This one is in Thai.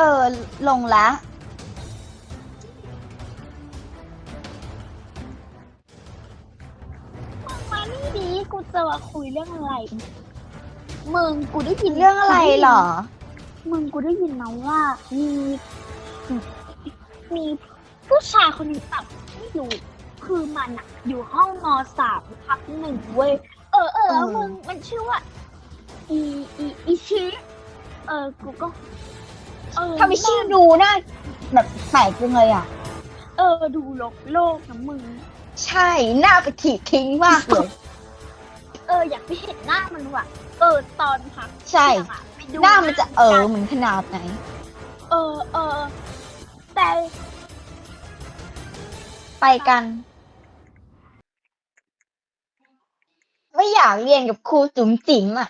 ออ ลงละ มานี่ดีกูจะมาคุยเรื่องอะไร มึงกูได้ยินเรื่องอะไรเหรอ มึงกูได้ยินมาว่ามี มีผู้ชายคนหนึงแบบไม่รู้คือมันอะอยู่ห้องมสามพักหนึ่งเว้ย เออเออเออมึงมันชื่อว่า อีอีอีชิเออกูก็เออทำไมชื่อดูน่าแบบแปลกจังเลยอะ เออดูโลกโลกนะมึง ใช่หน้าไปถีบทิ้งมากเลย เอออยากไปเห็นหน้ามันว่ะ เออตอนพักใช่ เที่ยงอะไปดูหน้ามันจะเออกัเหมือนขนาดไหน เออเออแต่ไปกัน อยากเรียนกับครูจุ๋มจิ๋มอะ